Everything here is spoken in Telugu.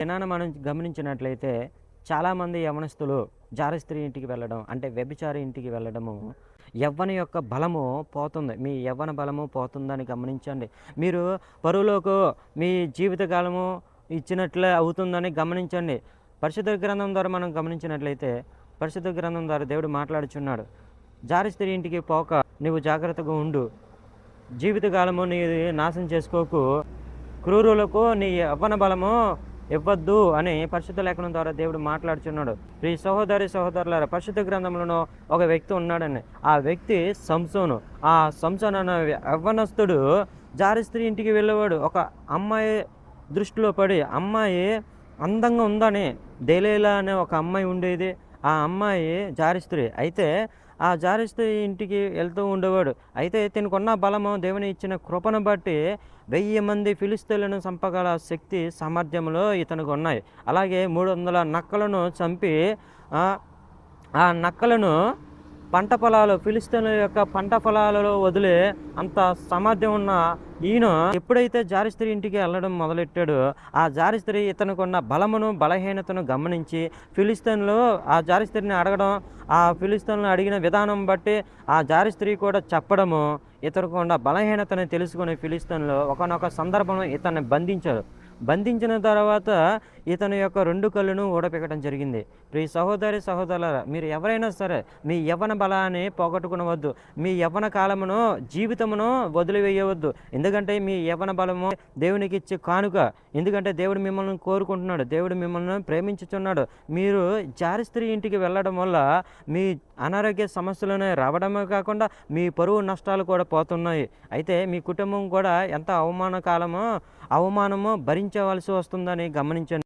దినాన మనం గమనించినట్లయితే చాలామంది యవనస్తులు జారస్త్రీ ఇంటికి వెళ్ళడం అంటే వ్యభిచారి ఇంటికి వెళ్ళడము యవ్వన యొక్క బలము పోతుంది. మీ యవ్వన బలము పోతుందని గమనించండి. మీరు పరువులోకి మీ జీవితకాలము ఇచ్చినట్లే అవుతుందని గమనించండి. పరిశుద్ధ గ్రంథం ద్వారా మనం గమనించినట్లయితే పరిశుద్ధ గ్రంథం ద్వారా దేవుడు మాట్లాడుచున్నాడు. జారి స్త్రీ ఇంటికి పోక నువ్వు జాగ్రత్తగా ఉండు. జీవితకాలము నీ నాశనం చేసుకోకు. క్రూరులకు నీ యవ్వన బలము ఇవ్వద్దు అని పరిశుద్ధ లేఖనం ద్వారా దేవుడు మాట్లాడుచున్నాడు. ఈ సహోదరి సహోదరుల పరిశుద్ధ గ్రంథంలోనూ ఒక వ్యక్తి ఉన్నాడని ఆ వ్యక్తి సంసోను. ఆ సంసోన్ అనే యవ్వనస్తుడు జారి స్త్రీ ఇంటికి వెళ్ళేవాడు. ఒక అమ్మాయి దృష్టిలో పడి అమ్మాయి అందంగా ఉందని. దేలేలా అనే ఒక అమ్మాయి ఉండేది. ఆ అమ్మాయి జారిస్త్రీ. అయితే ఆ జారిస్త్రి ఇంటికి వెళ్తూ ఉండేవాడు. అయితే తినకున్న బలము దేవుని ఇచ్చిన కృపను బట్టి వెయ్యి మంది ఫిలిస్తీన్లను చంపగల శక్తి సామర్థ్యంలో ఇతనికి ఉన్నాయి. అలాగే మూడు వందల నక్కలను చంపి ఆ నక్కలను పంట పొలాలు ఫిలిస్తీన్ల యొక్క పంట పొలాలలో వదిలే అంత సామర్థ్యం ఉన్న ఈయన ఎప్పుడైతే జారిస్త్రీ ఇంటికి వెళ్ళడం మొదలెట్టాడో ఆ జారిస్త్రీ ఇతనికి ఉన్న బలమును బలహీనతను గమనించి ఫిలిస్తీన్లు ఆ జారిస్త్రీని అడగడం ఆ ఫిలిస్తీన్లు అడిగిన విధానం బట్టి ఆ జారిస్త్రీ కూడా చెప్పడము ఇతనికి ఉన్న బలహీనతను తెలుసుకుని ఫిలిస్తీన్లు ఒకనొక సందర్భంలో ఇతన్ని బంధించారు బంధించిన తర్వాత ఇతని యొక్క రెండు కళ్ళను ఊడపెక్కడం జరిగింది. ప్రియ సహోదరి సహోదరులారా మీరు ఎవరైనా సరే మీ యవ్వన బలాన్ని పోగొట్టుకునవద్దు. మీ యవ్వన కాలమును జీవితమును వదిలివేయవద్దు. ఎందుకంటే మీ యవ్వన బలము దేవునికి ఇచ్చే కానుక. ఎందుకంటే దేవుడు మిమ్మల్ని కోరుకుంటున్నాడు. దేవుడు మిమ్మల్ని ప్రేమించుచున్నాడు. మీరు జారి స్త్రీ ఇంటికి వెళ్ళడం వల్ల మీ అనారోగ్య సమస్యలను రావడమే కాకుండా మీ పరువు నష్టాలు కూడా పోతున్నాయి. అయితే మీ కుటుంబం కూడా ఎంత అవమాన కాలమో అవమానము భరించవలసి వస్తుందని గమనించండి.